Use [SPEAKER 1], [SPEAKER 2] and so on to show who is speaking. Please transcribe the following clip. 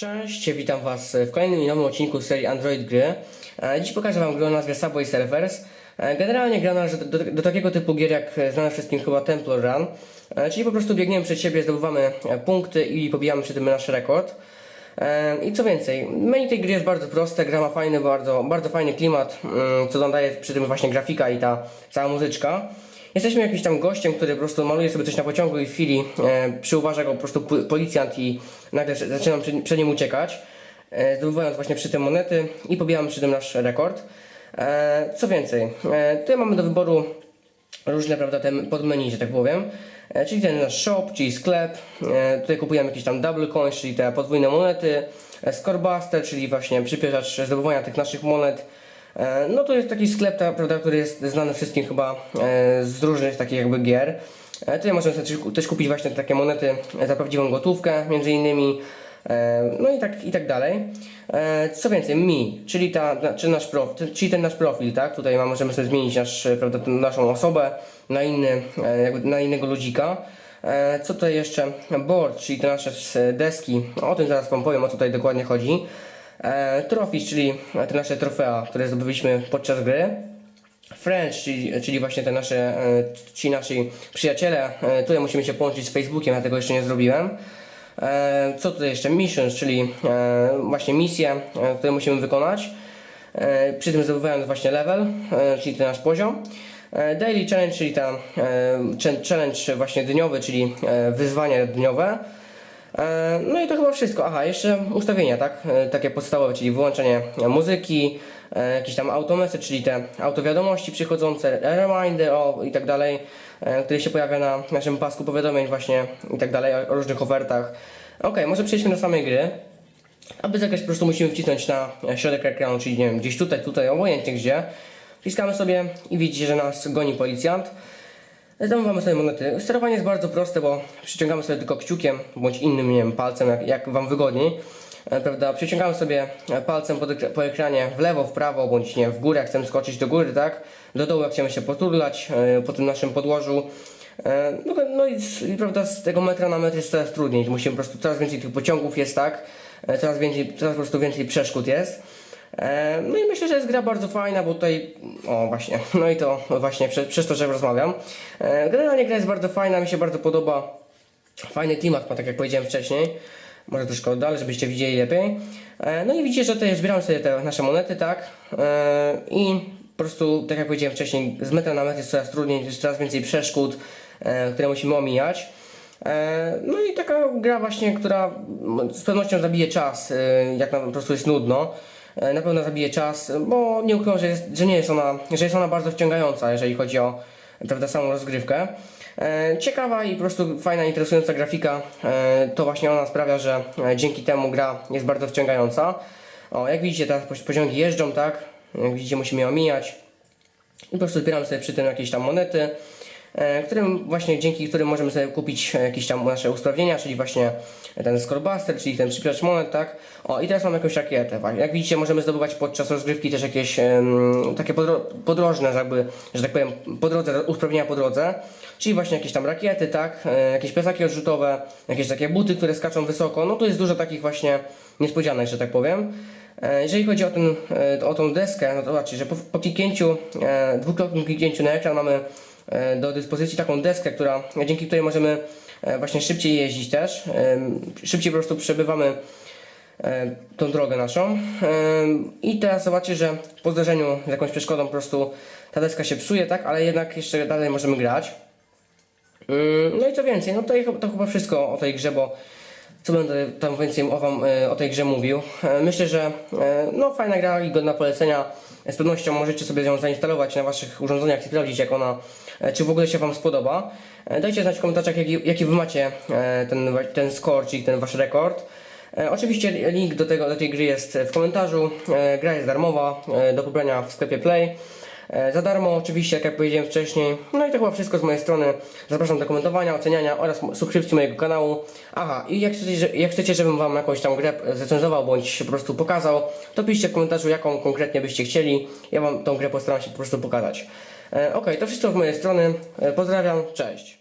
[SPEAKER 1] Cześć, witam Was w kolejnym i nowym odcinku serii Android Gry. E, Dziś pokażę Wam grę o nazwie Subway Surfers. E, Generalnie gra należy do, do, do takiego typu gier jak znane wszystkim chyba Temple Run, E, czyli po prostu biegniemy przed siebie, zdobywamy punkty i pobijamy przy tym nasz rekord. I co więcej, menu tej gry jest bardzo proste, gra ma fajny, bardzo, bardzo fajny klimat, mm, co daje przy tym właśnie grafika i ta cała muzyczka. Jesteśmy jakimś tam gościem, który po prostu maluje sobie coś na pociągu i w chwili e, przyuważa go po prostu policjant i nagle z- zaczyna przed, przed nim uciekać, e, zdobywając właśnie przy tym monety i pobijamy przy tym nasz rekord. E, co więcej, e, tutaj mamy do wyboru różne, prawda, te podmenu, że tak powiem. E, czyli ten nasz shop, czyli sklep. E, tutaj kupujemy jakieś tam double coins, czyli te podwójne monety. E, czyli właśnie przyspieszacz zdobywania tych naszych monet. E, no to jest taki sklep, prawda, który jest znany wszystkim chyba e, z różnych takich jakby gier. E, tutaj możemy sobie też, kupić właśnie takie monety za prawdziwą gotówkę, między innymi. No i tak, i tak dalej. Co więcej, mi, czyli, ta, czy nasz prof, czyli ten nasz profil, tak? Tutaj możemy sobie zmienić nasz, prawda, naszą osobę na, inny, na innego ludzika. Co tutaj jeszcze? Board, czyli te nasze deski. O tym zaraz Wam powiem, o co tutaj dokładnie chodzi. E, Trophies, czyli te nasze trofea, które zdobyliśmy podczas gry. Friends, czyli, czyli właśnie te nasze, e, ci nasi przyjaciele, e, tutaj musimy się połączyć z Facebookiem, ja tego jeszcze nie zrobiłem. Co tutaj jeszcze? Missions, czyli właśnie misje, które musimy wykonać. Przy tym zdobywając właśnie level, czyli ten nasz poziom. Daily challenge, czyli ta e, ch- challenge właśnie dniowy, czyli wyzwanie dniowe. E, No i to chyba wszystko. Aha, jeszcze ustawienia, tak? E, Takie podstawowe, czyli wyłączenie muzyki, e, jakiś tam automessage, czyli te autowiadomości przychodzące, reminder o, i tak dalej, e, który się pojawia na naszym pasku powiadomień właśnie i tak dalej, o różnych ofertach. Ok, może przejdźmy do samej gry. Aby zagrać po prostu musimy wcisnąć na środek ekranu, czyli nie wiem, gdzieś tutaj, tutaj, obojętnie gdzie. Wciskamy sobie i widzicie, że nas goni policjant. Zdobywamy sobie monety. Sterowanie jest bardzo proste, bo przyciągamy sobie tylko kciukiem bądź innym, nie wiem, palcem, jak, jak Wam wygodniej. E, Prawda? Przyciągamy sobie e, palcem po, po ekranie w lewo, w prawo, bądź nie, w górę, jak chcemy skoczyć do góry, tak? Do dołu, jak chcemy się poturlać e, po tym naszym podłożu. No, no i, i prawda, z tego metra na metr jest coraz trudniej. Musimy po prostu, coraz więcej tych pociągów jest, tak? Coraz, więcej, coraz po prostu więcej przeszkód jest. E, No i myślę, że jest gra bardzo fajna, bo tutaj, o właśnie, no i to właśnie przez, przez to, że rozmawiam. E, Generalnie gra jest bardzo fajna, mi się bardzo podoba. Fajny klimat ma, tak jak powiedziałem wcześniej. Może troszkę oddalę, żebyście widzieli lepiej. E, No i widzicie, że tutaj zbieramy sobie te nasze monety, tak? I po prostu, tak jak powiedziałem wcześniej, z metra na metr jest coraz trudniej, jest coraz więcej przeszkód, które musimy omijać. No i taka gra właśnie, która z pewnością zabije czas, jak nam po prostu jest nudno. E, Na pewno zabije czas, bo nie ukrywam, że, jest, że nie jest ona, że jest ona bardzo wciągająca, jeżeli chodzi o prawda, samą rozgrywkę. E, Ciekawa i po prostu fajna, interesująca grafika, e, to właśnie ona sprawia, że dzięki temu gra jest bardzo wciągająca. O, jak widzicie, teraz pociągi jeżdżą, tak? Jak widzicie, musimy je omijać. I po prostu zbieramy sobie przy tym jakieś tam monety, którym właśnie dzięki którym możemy sobie kupić e, jakieś tam nasze usprawnienia, czyli właśnie ten scorebuster, czyli ten przyspieszacz monet, tak? O, i teraz mam jakąś rakietę. Jak widzicie, możemy zdobywać podczas rozgrywki też jakieś em, takie podro podrożne, jakby, że tak powiem, po drodze, usprawnienia po drodze. Czyli właśnie jakieś tam rakiety, tak? E, jakieś plecaki odrzutowe, jakieś takie buty, które skaczą wysoko. No tu jest dużo takich właśnie niespodzianek, że tak powiem. E, Jeżeli chodzi o, ten, e, o tą deskę, no to zobaczcie, że po, po kliknięciu, e, dwukrotnym kliknięciu na ekran mamy e, do dyspozycji taką deskę, która, dzięki której możemy e, właśnie szybciej jeździć też. Szybciej po prostu przebywamy e, tą drogę naszą. I teraz zobaczcie, że po zdarzeniu z jakąś przeszkodą po prostu ta deska się psuje, tak? Ale jednak jeszcze dalej możemy grać. No i co więcej, no to, to chyba wszystko o tej grze, bo co będę tam więcej o, wam, e, o tej grze mówił. E, Myślę, że e, no, fajna gra i godna polecenia. Z pewnością możecie sobie ją zainstalować na waszych urządzeniach i sprawdzić jak ona, e, czy w ogóle się wam spodoba. E, Dajcie znać w komentarzach jaki, jaki wy macie e, ten, ten score, czyli ten wasz rekord. E, Oczywiście link do, tego, do tej gry jest w komentarzu. E, Gra jest darmowa, e, do pobrania w sklepie Play. E, Za darmo oczywiście, jak ja powiedziałem wcześniej. No i to chyba wszystko z mojej strony. Zapraszam do komentowania, oceniania oraz subskrypcji mojego kanału. Aha, i jak chcecie, jak chcecie, żebym Wam jakąś tam grę zrecenzował bądź po prostu pokazał, to piszcie w komentarzu, jaką konkretnie byście chcieli. Ja Wam tą grę postaram się po prostu pokazać. E, Okej, to wszystko z mojej strony. E, Pozdrawiam, cześć.